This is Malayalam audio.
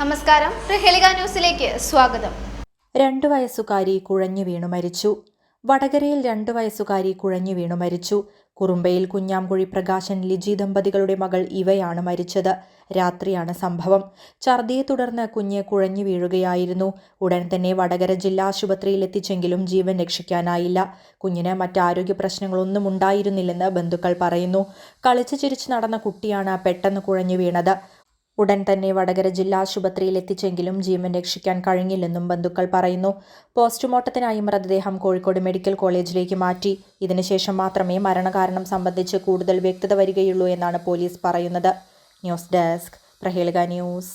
നമസ്കാരം. ന്യൂസിലേക്ക് സ്വാഗതം. രണ്ടു വയസ്സുകാരി കുഴഞ്ഞു വീണു മരിച്ചു. വടകരയിൽ രണ്ടു വയസ്സുകാരി കുഴഞ്ഞു വീണു മരിച്ചു. കുറുമ്പയിൽ കുഞ്ഞാംകുഴി പ്രകാശൻ ലിജി ദമ്പതികളുടെ മകൾ ഇവയാണ് മരിച്ചത്. രാത്രിയാണ് സംഭവം. ഛർദിയെ തുടർന്ന് കുഞ്ഞ് കുഴഞ്ഞു വീഴുകയായിരുന്നു. ഉടൻ തന്നെ വടകര ജില്ലാ ആശുപത്രിയിൽ എത്തിച്ചെങ്കിലും ജീവൻ രക്ഷിക്കാനായില്ല. കുഞ്ഞിന് മറ്റാരോഗ്യ പ്രശ്നങ്ങളൊന്നും ഉണ്ടായിരുന്നില്ലെന്ന് ബന്ധുക്കൾ പറയുന്നു. കളിച്ചു ചിരിച്ചു നടന്ന കുട്ടിയാണ് പെട്ടെന്ന് കുഴഞ്ഞു വീണത്. ഉടൻ തന്നെ വടകര ജില്ലാ ആശുപത്രിയിൽ എത്തിച്ചെങ്കിലും ജീവൻ രക്ഷിക്കാൻ കഴിഞ്ഞില്ലെന്നും ബന്ധുക്കൾ പറയുന്നു. പോസ്റ്റ്മോർട്ടത്തിനായി മൃതദേഹം കോഴിക്കോട് മെഡിക്കൽ കോളേജിലേക്ക് മാറ്റി. ഇതിനുശേഷം മാത്രമേ മരണകാരണം സംബന്ധിച്ച് കൂടുതൽ വ്യക്തത വരികയുള്ളൂ എന്നാണ് പോലീസ് പറയുന്നത്. ന്യൂസ് ഡെസ്ക് പ്രഹേളിക ന്യൂസ്.